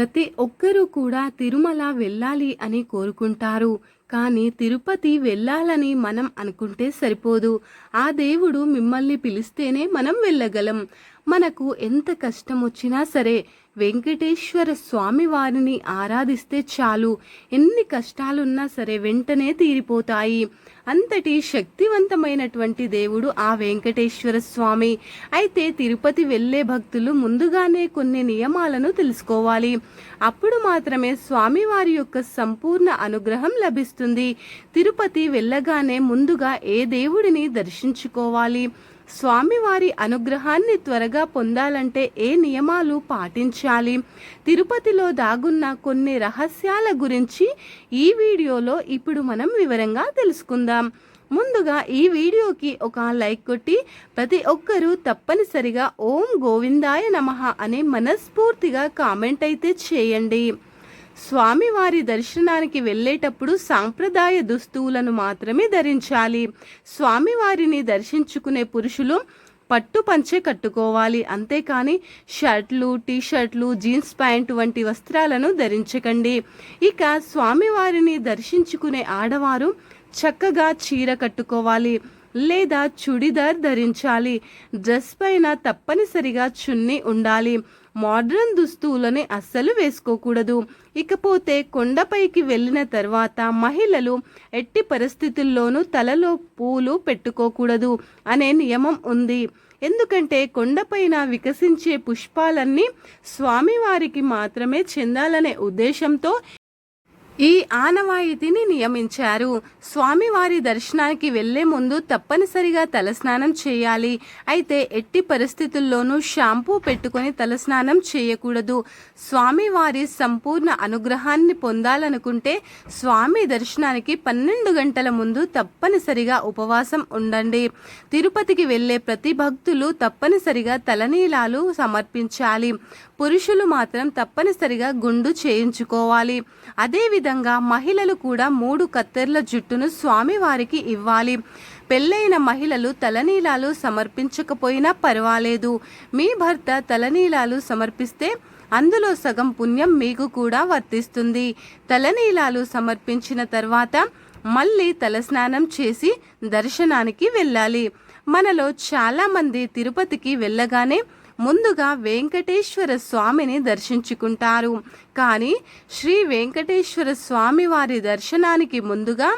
ప్రతి ఒక్కరూ కూడా తిరుమల వెళ్ళాలి అని కోరుకుంటారు. కానీ తిరుపతి వెళ్ళాలని మనం అనుకుంటే సరిపోదు. ఆ దేవుడు మిమ్మల్ని పిలిస్తేనే మనం వెళ్ళగలం. మనకు ఎంత కష్టం వచ్చినా సరే వెంకటేశ్వర స్వామి వారిని ఆరాధిస్తే చాలు. ఎన్ని కష్టాలున్నా సరే వెంటనే తీరిపోతాయి. అంతటి శక్తివంతమైనటువంటి దేవుడు ఆ వెంకటేశ్వర స్వామి. అయితే తిరుపతి వెళ్ళే భక్తులు ముందుగానే కొన్ని నియమాలను తెలుసుకోవాలి. అప్పుడు మాత్రమే స్వామివారి యొక్క సంపూర్ణ అనుగ్రహం లభిస్తుంది. తిరుపతి వెళ్ళగానే ముందుగా ఏ దేవుడిని దర్శించుకోవాలి? స్వామివారి అనుగ్రహాన్ని త్వరగా పొందాలంటే ఏ నియమాలు పాటించాలి? తిరుపతిలో దాగున్న కొన్ని రహస్యాల గురించి ఈ వీడియోలో ఇప్పుడు మనం వివరంగా తెలుసుకుందాం. ముందుగా ఈ వీడియోకి ఒక లైక్ కొట్టి ప్రతి ఒక్కరూ తప్పనిసరిగా ఓం గోవిందాయ నమః అనే మనస్ఫూర్తిగా కామెంట్ అయితే చేయండి. స్వామివారి దర్శనానికి వెళ్ళేటప్పుడు సాంప్రదాయ దుస్తువులను మాత్రమే ధరించాలి. స్వామివారిని దర్శించుకునే పురుషులు పట్టు పంచె కట్టుకోవాలి. అంతేకాని షర్ట్లు టీ షర్ట్లు జీన్స్ ప్యాంటు వంటి వస్త్రాలను ధరించకండి. ఇక స్వామివారిని దర్శించుకునే ఆడవారు చక్కగా చీర కట్టుకోవాలి. లేదా చుడిదార్ ధరించాలి. డ్రెస్ పైన తప్పనిసరిగా చున్నీ ఉండాలి. మోడ్రన్ దుస్తువులని అస్సలు వేసుకోకూడదు. ఇకపోతే కొండపైకి వెళ్ళిన తర్వాత మహిళలు ఎట్టి పరిస్థితుల్లోనూ తలలో పూలు పెట్టుకోకూడదు అనే నియమం ఉంది. ఎందుకంటే కొండపైన వికసించే పుష్పాలన్నీ స్వామివారికి మాత్రమే చెందాలనే ఉద్దేశంతో ఈ ఆనవాయితీని నియమించారు. స్వామివారి దర్శనానికి వెళ్ళే ముందు తప్పనిసరిగా తలస్నానం చేయాలి. అయితే ఎట్టి పరిస్థితుల్లోనూ షాంపూ పెట్టుకొని తలస్నానం చేయకూడదు. స్వామివారి సంపూర్ణ అనుగ్రహాన్ని పొందాలనుకుంటే స్వామి దర్శనానికి పన్నెండు గంటల ముందు తప్పనిసరిగా ఉపవాసం ఉండండి. తిరుపతికి వెళ్ళే ప్రతి భక్తులు తప్పనిసరిగా తలనీలాలు సమర్పించాలి. పురుషులు మాత్రం తప్పనిసరిగా గుండు చేయించుకోవాలి. అదేవిధంగా మహిళలు కూడా మూడు కత్తెర్ల జుట్టును స్వామివారికి ఇవ్వాలి. పెళ్ళైన మహిళలు తలనీలాలు సమర్పించకపోయినా పర్వాలేదు. మీ భర్త తలనీలాలు సమర్పిస్తే అందులో సగం పుణ్యం మీకు కూడా వర్తిస్తుంది. తలనీలాలు సమర్పించిన తర్వాత మళ్ళీ తలస్నానం చేసి దర్శనానికి వెళ్ళాలి. మనలో చాలామంది తిరుపతికి వెళ్ళగానే ముందుగా వెంకటేశ్వర స్వామిని దర్శించుకుంటారు. కానీ శ్రీ వెంకటేశ్వర స్వామి వారి దర్శనానికి ముందుగా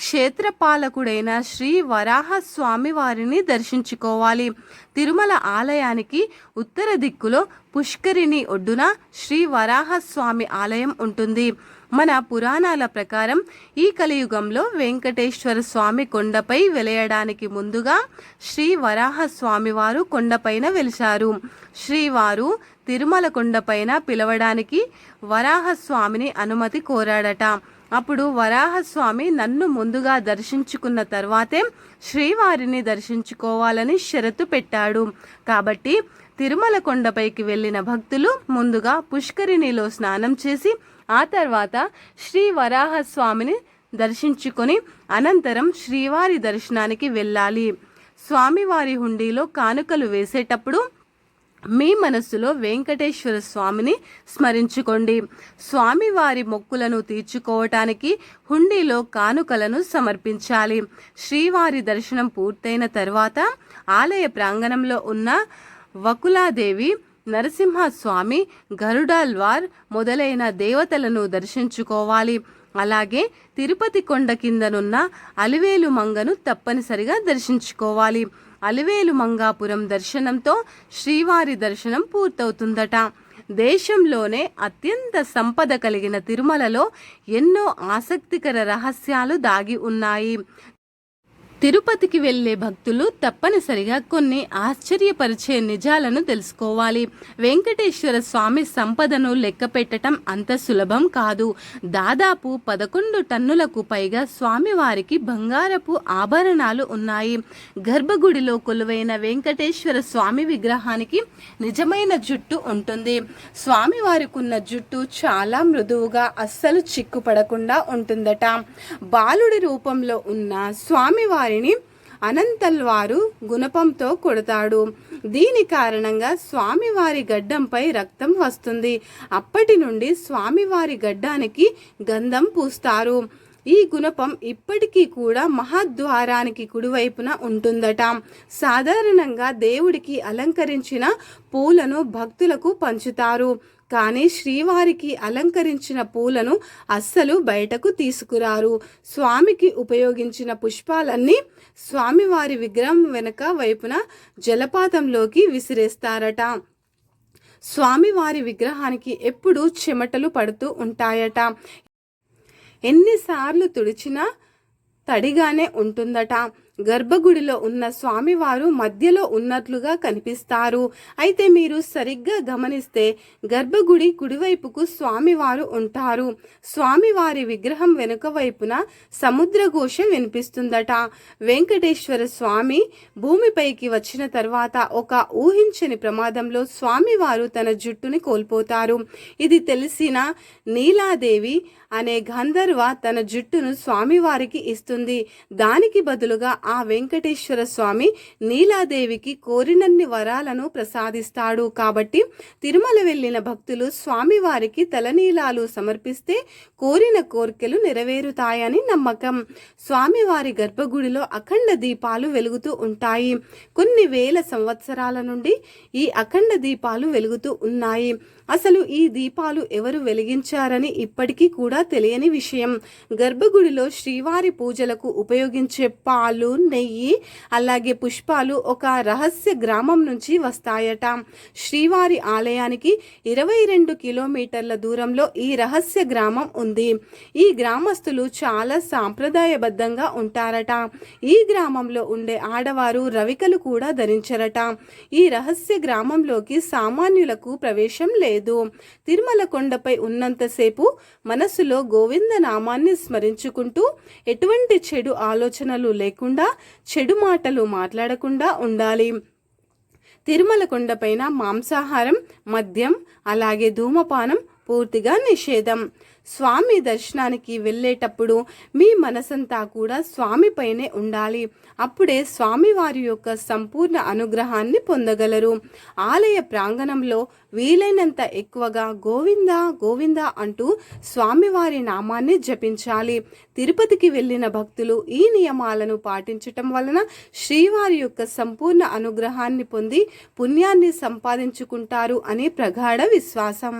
క్షేత్రపాలకుడైన శ్రీ వరాహ స్వామి వారిని దర్శించుకోవాలి. తిరుమల ఆలయానికి ఉత్తర దిక్కులో పుష్కరిణి ఒడ్డున శ్రీ వరాహస్వామి ఆలయం ఉంటుంది. మన పురాణాల ప్రకారం ఈ కలియుగంలో వెంకటేశ్వర స్వామి కొండపై వెలయడానికి ముందుగా శ్రీ వరాహ స్వామివారు కొండపైన వెలిశారు. శ్రీవారు తిరుమల కొండపైన పిలవడానికి వరాహస్వామిని అనుమతి కోరాడట. అప్పుడు వరాహస్వామి నన్ను ముందుగా దర్శించుకున్న తర్వాతే శ్రీవారిని దర్శించుకోవాలని షరతు పెట్టాడు. కాబట్టి తిరుమల కొండపైకి వెళ్ళిన భక్తులు ముందుగా పుష్కరిణిలో స్నానం చేసి ఆ తర్వాత శ్రీ వరాహస్వామిని దర్శించుకొని అనంతరం శ్రీవారి దర్శనానికి వెళ్ళాలి. స్వామివారి హుండీలో కానుకలు వేసేటప్పుడు మీ మనస్సులో వెంకటేశ్వర స్వామిని స్మరించుకోండి. స్వామివారి మొక్కులను తీర్చుకోవటానికి హుండీలో కానుకలను సమర్పించాలి. శ్రీవారి దర్శనం పూర్తయిన తర్వాత ఆలయ ప్రాంగణంలో ఉన్న వకులాదేవి నరసింహస్వామి గరుడాల్వార్ మొదలైన దేవతలను దర్శించుకోవాలి. అలాగే తిరుపతి కొండ కిందనున్న అలివేలు మంగను తప్పనిసరిగా దర్శించుకోవాలి. అలివేలు మంగాపురం దర్శనంతో శ్రీవారి దర్శనం పూర్తవుతుందట. దేశంలోనే అత్యంత సంపద కలిగిన తిరుమలలో ఎన్నో ఆసక్తికర రహస్యాలు దాగి ఉన్నాయి. తిరుపతికి వెళ్ళే భక్తులు తప్పనిసరిగా కొన్ని ఆశ్చర్యపరిచే నిజాలను తెలుసుకోవాలి. వెంకటేశ్వర స్వామి సంపదను లెక్క పెట్టడం అంత సులభం కాదు. దాదాపు పదకొండు టన్నులకు పైగా స్వామివారికి బంగారపు ఆభరణాలు ఉన్నాయి. గర్భగుడిలో కొలువైన వెంకటేశ్వర స్వామి విగ్రహానికి నిజమైన జుట్టు ఉంటుంది. స్వామివారికున్న జుట్టు చాలా మృదువుగా అస్సలు చిక్కుపడకుండా ఉంటుందట. బాలుడి రూపంలో ఉన్న స్వామివారి వారిని అనంతల్వారు గుణపంతో కొడతాడు. దీని కారణంగా స్వామివారి గడ్డంపై రక్తం వస్తుంది. అప్పటి నుండి స్వామివారి గడ్డానికి గంధం పూస్తారు. ఈ గుణపం ఇప్పటికీ కూడా మహాద్వారానికి కుడివైపున ఉంటుందట. సాధారణంగా దేవుడికి అలంకరించిన పూలను భక్తులకు పంచుతారు. కానీ శ్రీవారికి అలంకరించిన పూలను అస్సలు బయటకు తీసుకురారు. స్వామికి ఉపయోగించిన పుష్పాలన్నీ స్వామివారి విగ్రహం వెనుక వైపున జలపాతంలోకి విసిరేస్తారట. స్వామివారి విగ్రహానికి ఎప్పుడూ చెమటలు పడుతూ ఉంటాయట. ఎన్నిసార్లు తుడిచినా తడిగానే ఉంటుందట. గర్భగుడిలో ఉన్న స్వామివారు మధ్యలో ఉన్నట్లుగా కనిపిస్తారు. అయితే మీరు సరిగ్గా గమనిస్తే గర్భగుడి కుడివైపుకు స్వామివారు ఉంటారు. స్వామివారి విగ్రహం వెనుక వైపున సముద్రఘోష వినిపిస్తుందట. వెంకటేశ్వర స్వామి భూమిపైకి వచ్చిన తర్వాత ఒక ఊహించని ప్రమాదంలో స్వామివారు తన జుట్టుని కోల్పోతారు. ఇది తెలిసిన నీలాదేవి అనే గంధర్వ తన జుట్టును స్వామివారికి ఇస్తుంది. దానికి బదులుగా ఆ వెంకటేశ్వర స్వామి నీలాదేవికి కోరినన్ని వరాలను ప్రసాదిస్తాడు. కాబట్టి తిరుమల వెళ్ళిన భక్తులు స్వామివారికి తలనీలాలు సమర్పిస్తే కోరిన కోరికలు నెరవేరుతాయని నమ్మకం. స్వామివారి గర్భగుడిలో అఖండ దీపాలు వెలుగుతూ ఉంటాయి. కొన్ని వేల సంవత్సరాల నుండి ఈ అఖండ దీపాలు వెలుగుతూ ఉన్నాయి. అసలు ఈ దీపాలు ఎవరు వెలిగించారని ఇప్పటికీ కూడా తెలియని విషయం. గర్భగుడిలో శ్రీవారి పూజలకు ఉపయోగించే పాలు నెయ్యి అలాగే పుష్పాలు ఒక రహస్య గ్రామం నుంచి వస్తాయట. శ్రీవారి ఆలయానికి ఇరవై రెండు కిలోమీటర్ల దూరంలో ఈ రహస్య గ్రామం ఉంది. ఈ గ్రామస్తులు చాలా సాంప్రదాయబద్ధంగా ఉంటారట. ఈ గ్రామంలో ఉండే ఆడవారు రవికలు కూడా ధరించరట. ఈ రహస్య గ్రామంలోకి సామాన్యులకు ప్రవేశం లేదు. తిరుమల కొండపై ఉన్నంతసేపు మనసులో గోవింద నామాన్ని స్మరించుకుంటూ ఎటువంటి చెడు ఆలోచనలు లేకుండా చెడు మాటలు మాట్లాడకుండా ఉండాలి. తిరుమల కొండపైన మాంసాహారం మద్యం అలాగే ధూమపానం పూర్తిగా నిషేధం. స్వామి దర్శనానికి వెళ్ళేటప్పుడు మీ మనసంతా కూడా స్వామిపైనే ఉండాలి. అప్పుడే స్వామి వారి యొక్క సంపూర్ణ అనుగ్రహాన్ని పొందగలరు. ఆలయ ప్రాంగణంలో వీలైనంత ఎక్కువగా గోవింద గోవింద అంటూ స్వామివారి నామాన్ని జపించాలి. తిరుపతికి వెళ్ళిన భక్తులు ఈ నియమాలను పాటించటం వలన శ్రీవారి యొక్క సంపూర్ణ అనుగ్రహాన్ని పొంది పుణ్యాన్ని సంపాదించుకుంటారు అనే ప్రగాఢ విశ్వాసం.